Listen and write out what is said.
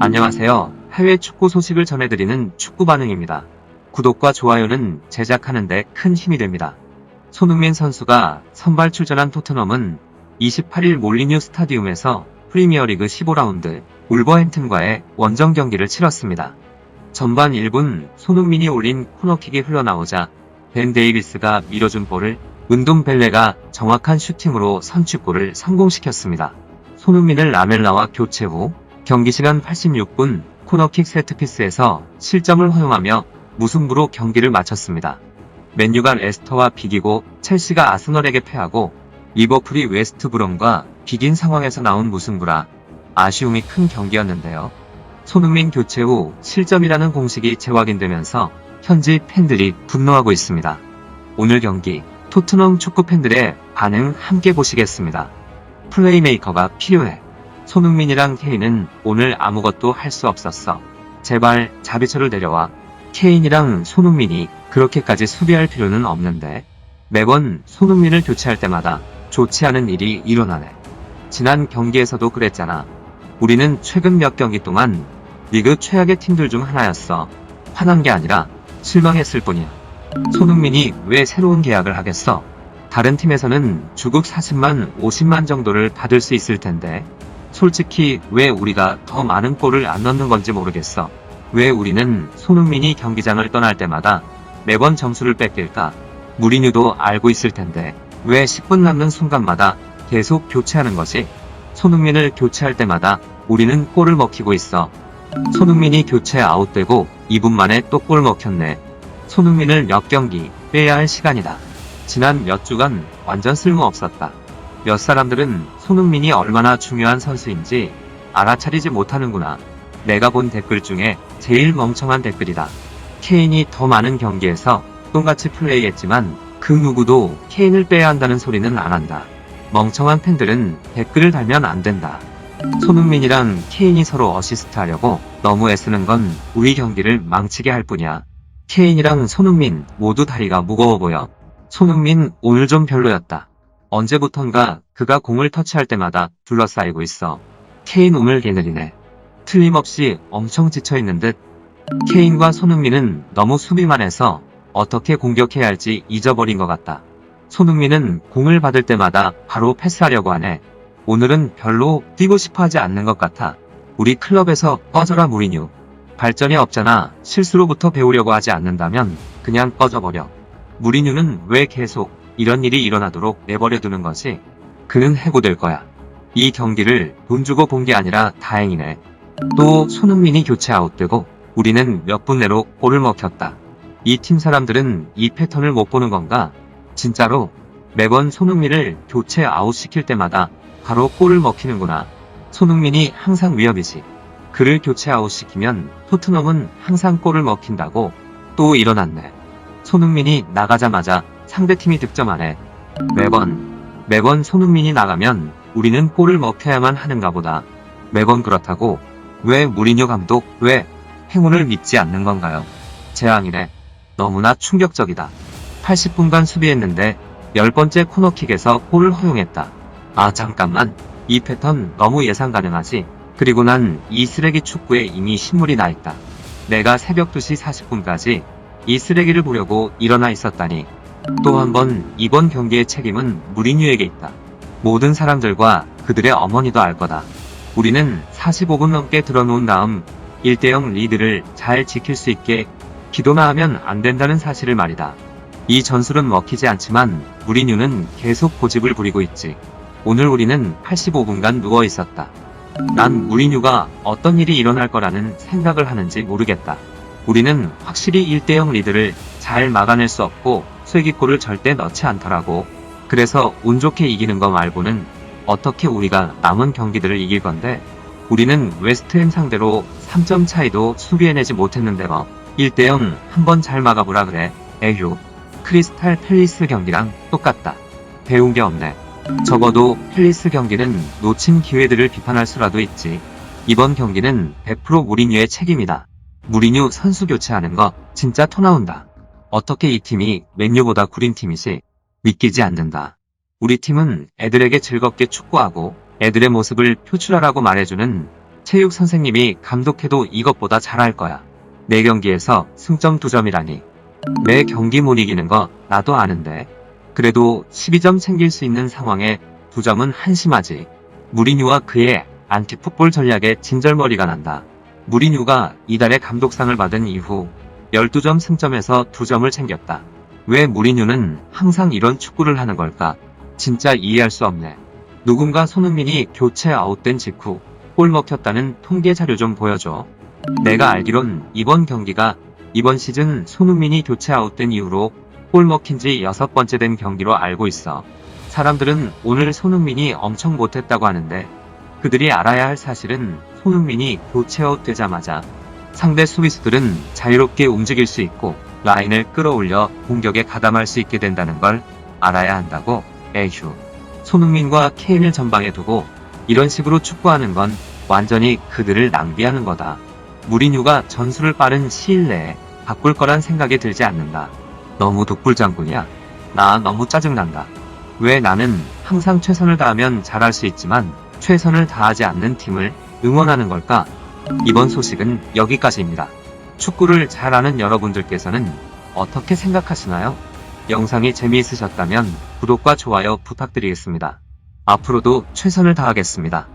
안녕하세요. 해외 축구 소식을 전해드리는 축구 반응입니다. 구독과 좋아요는 제작하는데 큰 힘이 됩니다. 손흥민 선수가 선발 출전한 토트넘은 28일 몰리뉴 스타디움에서 프리미어리그 15라운드 울버햄튼과의 원정 경기를 치렀습니다. 전반 1분 손흥민이 올린 코너킥이 흘러나오자 벤 데이비스가 밀어준 볼을 은돔 벨레가 정확한 슈팅으로 선취골을 성공시켰습니다. 손흥민을 라멜라와 교체 후 경기 시간 86분 코너킥 세트피스에서 실점을 허용하며 무승부로 경기를 마쳤습니다. 맨유가 레스터와 비기고 첼시가 아스널에게 패하고 리버풀이 웨스트 브롬과 비긴 상황에서 나온 무승부라 아쉬움이 큰 경기였는데요. 손흥민 교체 후 실점이라는 공식이 재확인되면서 현지 팬들이 분노하고 있습니다. 오늘 경기 토트넘 축구 팬들의 반응 함께 보시겠습니다. 플레이메이커가 필요해. 손흥민이랑 케인은 오늘 아무것도 할 수 없었어. 제발 자비처를 내려와. 케인이랑 손흥민이 그렇게까지 수비할 필요는 없는데 매번 손흥민을 교체할 때마다 좋지 않은 일이 일어나네. 지난 경기에서도 그랬잖아. 우리는 최근 몇 경기 동안 리그 최악의 팀들 중 하나였어. 화난 게 아니라 실망했을 뿐이야. 손흥민이 왜 새로운 계약을 하겠어? 다른 팀에서는 주급 40만, 50만 정도를 받을 수 있을 텐데 솔직히 왜 우리가 더 많은 골을 안 넣는 건지 모르겠어. 왜 우리는 손흥민이 경기장을 떠날 때마다 매번 점수를 뺏길까? 무리뉴도 알고 있을 텐데 왜 10분 남는 순간마다 계속 교체하는 거지? 손흥민을 교체할 때마다 우리는 골을 먹히고 있어. 손흥민이 교체 아웃되고 2분 만에 또 골 먹혔네. 손흥민을 몇 경기 빼야 할 시간이다. 지난 몇 주간 완전 쓸모없었다. 몇 사람들은 손흥민이 얼마나 중요한 선수인지 알아차리지 못하는구나. 내가 본 댓글 중에 제일 멍청한 댓글이다. 케인이 더 많은 경기에서 똥같이 플레이했지만 그 누구도 케인을 빼야 한다는 소리는 안 한다. 멍청한 팬들은 댓글을 달면 안 된다. 손흥민이랑 케인이 서로 어시스트 하려고 너무 애쓰는 건 우리 경기를 망치게 할 뿐이야. 케인이랑 손흥민 모두 다리가 무거워 보여. 손흥민 오늘 좀 별로였다. 언제부턴가 그가 공을 터치할 때마다 둘러싸이고 있어. 케인 오늘 개느리네. 틀림없이 엄청 지쳐있는 듯. 케인과 손흥민은 너무 수비만 해서 어떻게 공격해야 할지 잊어버린 것 같다. 손흥민은 공을 받을 때마다 바로 패스하려고 하네. 오늘은 별로 뛰고 싶어 하지 않는 것 같아. 우리 클럽에서 꺼져라 무리뉴. 발전이 없잖아. 실수로부터 배우려고 하지 않는다면 그냥 꺼져버려. 무리뉴는 왜 계속 이런 일이 일어나도록 내버려 두는 거지? 그는 해고될 거야. 이 경기를 돈 주고 본 게 아니라 다행이네. 또 손흥민이 교체 아웃되고 우리는 몇 분 내로 골을 먹혔다. 이 팀 사람들은 이 패턴을 못 보는 건가? 진짜로 매번 손흥민을 교체 아웃시킬 때마다 바로 골을 먹히는구나. 손흥민이 항상 위협이지. 그를 교체 아웃시키면 토트넘은 항상 골을 먹힌다고 또 일어났네. 손흥민이 나가자마자 상대팀이 득점하네. 매번, 매번 손흥민이 나가면 우리는 골을 먹혀야만 하는가 보다. 매번 그렇다고 왜 무리뉴 감독 왜 행운을 믿지 않는 건가요? 재앙이네. 너무나 충격적이다. 80분간 수비했는데 10번째 코너킥에서 골을 허용했다. 아 잠깐만. 이 패턴 너무 예상 가능하지. 그리고 난 이 쓰레기 축구에 이미 신물이 나 있다. 내가 새벽 2시 40분까지 이 쓰레기를 보려고 일어나 있었다니. 또 한 번 이번 경기의 책임은 무리뉴에게 있다. 모든 사람들과 그들의 어머니도 알 거다. 우리는 45분 넘게 들어놓은 다음 1대0 리드를 잘 지킬 수 있게 기도나 하면 안 된다는 사실을 말이다. 이 전술은 먹히지 않지만 무리뉴는 계속 고집을 부리고 있지. 오늘 우리는 85분간 누워 있었다. 난 무리뉴가 어떤 일이 일어날 거라는 생각을 하는지 모르겠다. 우리는 확실히 1대0 리드를 잘 막아낼 수 없고 쐐기골을 절대 넣지 않더라고. 그래서 운 좋게 이기는 거 말고는 어떻게 우리가 남은 경기들을 이길 건데 우리는 웨스트햄 상대로 3점 차이도 수비해내지 못했는데 뭐 1대0 한번 잘 막아보라 그래. 에휴. 크리스탈 팰리스 경기랑 똑같다. 배운 게 없네. 적어도 팰리스 경기는 놓친 기회들을 비판할 수라도 있지. 이번 경기는 100% 무리뉴의 책임이다. 무리뉴 선수 교체하는 거 진짜 토 나온다. 어떻게 이 팀이 맨유보다 구린 팀이지? 믿기지 않는다. 우리 팀은 애들에게 즐겁게 축구하고 애들의 모습을 표출하라고 말해주는 체육 선생님이 감독해도 이것보다 잘할 거야. 내 경기에서 승점 2점이라니. 매 경기 못 이기는 거 나도 아는데. 그래도 12점 챙길 수 있는 상황에 2점은 한심하지. 무리뉴와 그의 안티풋볼 전략에 진절머리가 난다. 무리뉴가 이달의 감독상을 받은 이후 12점 승점에서 2점을 챙겼다. 왜 무리뉴는 항상 이런 축구를 하는 걸까? 진짜 이해할 수 없네. 누군가 손흥민이 교체 아웃된 직후 골 먹혔다는 통계 자료 좀 보여줘. 내가 알기론 이번 경기가 이번 시즌 손흥민이 교체 아웃된 이후로 골 먹힌 지 여섯 번째 된 경기로 알고 있어. 사람들은 오늘 손흥민이 엄청 못했다고 하는데 그들이 알아야 할 사실은 손흥민이 교체 아웃되자마자 상대 수비수들은 자유롭게 움직일 수 있고 라인을 끌어올려 공격에 가담할 수 있게 된다는 걸 알아야 한다고 에휴. 손흥민과 케인을 전방에 두고 이런 식으로 축구하는 건 완전히 그들을 낭비하는 거다. 무리뉴가 전술을 빠른 시일 내에 바꿀 거란 생각이 들지 않는다. 너무 독불장군이야. 나 너무 짜증난다. 왜 나는 항상 최선을 다하면 잘할 수 있지만 최선을 다하지 않는 팀을 응원하는 걸까? 이번 소식은 여기까지입니다. 축구를 잘 아는 여러분들께서는 어떻게 생각하시나요? 영상이 재미있으셨다면 구독과 좋아요 부탁드리겠습니다. 앞으로도 최선을 다하겠습니다.